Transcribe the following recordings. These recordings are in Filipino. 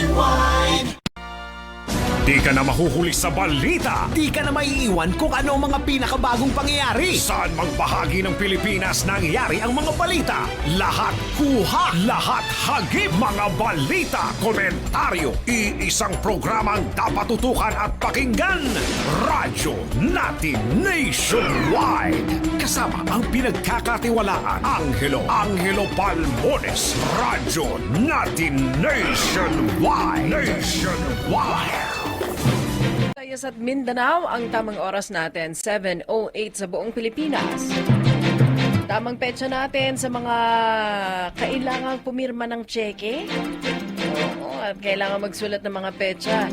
Nationwide. Di ka na mahuhuli sa balita. Di ka na maiiwan kung ano ang mga pinakabagong pangyayari. Saan mang bahagi ng Pilipinas nangyari ang mga balita? Lahat kuha, lahat hagip. Mga balita, komentaryo Iisang programang dapat tutukan at pakinggan. Radyo natin nationwide. Kasama ang pinagkakatiwalaan Angelo Angelo Palmones. Radyo natin nationwide. Nationwide Tayas at Mindanao, ang tamang oras natin, 7.08 sa buong Pilipinas. Tamang petsa natin sa mga kailangang pumirma ng cheque. Oo, at kailangan magsulat ng mga petsa.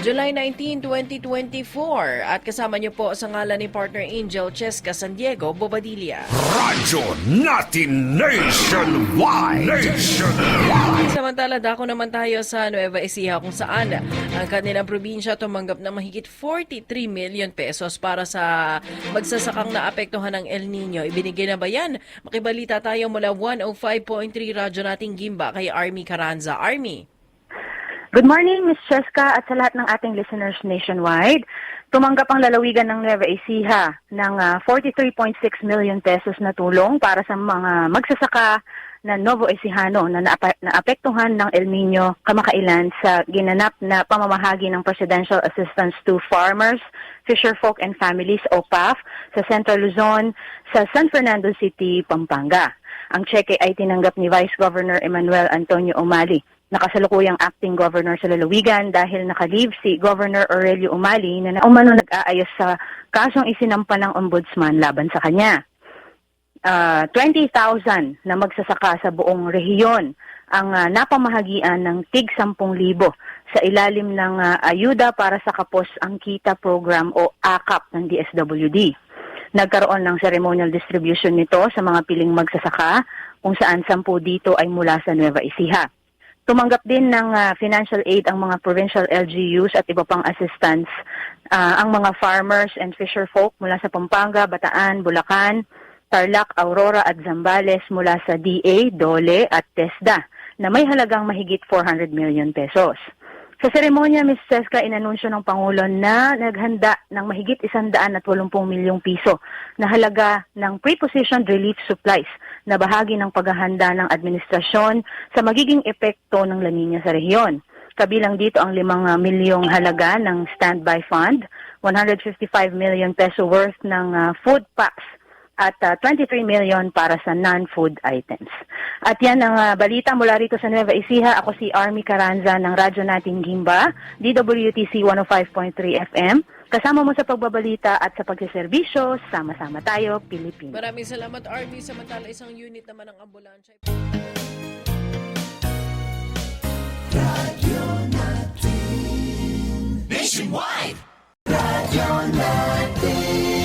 July 19, 2024. At kasama niyo po sa ngalan ni partner Angel Cheska San Diego, Bobadilla. Radyo natin nationwide Nationwide Samantala, dako naman tayo sa Nueva Ecija kung saan ang kanilang probinsya tumanggap ng mahigit 43 million pesos para sa magsasakang naapektuhan ng El Nino. Ibinigay na ba yan? Makibalita tayo mula 105.3 Radyo nating Gimba kay Army Caranza. Army! Good morning, Ms. Cheska at sa lahat ng ating listeners nationwide. Tumanggap ang lalawigan ng Nueva Ecija ng ah, 43.6 million pesos na tulong para sa mga magsasaka na Novo Ecijano na naapektuhan ng El Nino kamakailan sa ginanap na pamamahagi ng Presidential Assistance to Farmers, Fisherfolk and Families o PAF sa Central Luzon sa San Fernando City, Pampanga. Ang cheque ay tinanggap ni Vice Governor Emmanuel Antonio Umali nakasalukuyang acting governor sa lalawigan dahil nakalive si Governor Aurelio Umali na umano nag-aayos sa kasong isinampa ng ombudsman laban sa kanya. Ah, 20,000 na magsasaka sa buong rehiyon ang ah, napamahagian ng TIG 10,000 sa ilalim ng ah, Ayuda para sa Kapos ang Kita Program o AKAP ng DSWD. Nagkaroon ng ceremonial distribution nito sa mga piling magsasaka kung saan sampu dito ay mula sa Nueva Ecija. Tumanggap din ng ah, financial aid ang mga provincial LGUs at iba pang assistance ah, ang mga farmers and fisherfolk mula sa Pampanga, Bataan, Bulacan, Tarlac, Aurora at Zambales mula sa DA, DOLE at TESDA na may halagang mahigit 400 million pesos. Sa seremonya, Ms. Ceska, inanunsyo ng Pangulo na naghanda ng mahigit 180 milyong piso na halaga ng prepositioned relief supplies na bahagi ng paghahanda ng administrasyon sa magiging epekto ng La Nina sa rehiyon. Kabilang dito ang 5 milyong halaga ng standby fund, 155 million peso worth ng ah, food packs at ah, 23 million para sa non-food items. At yan ang ah, balita mula rito sa Nueva Ecija. Ako si Army Caranza ng Radyo Nating Gimba, DWTC 105.3 FM. Kasama mo sa pagbabalita at sa pagsiservisyo, sama-sama tayo, Pilipinas. Maraming salamat, Army. Samantala, isang unit naman ng ambulansya. Nationwide. Radio natin.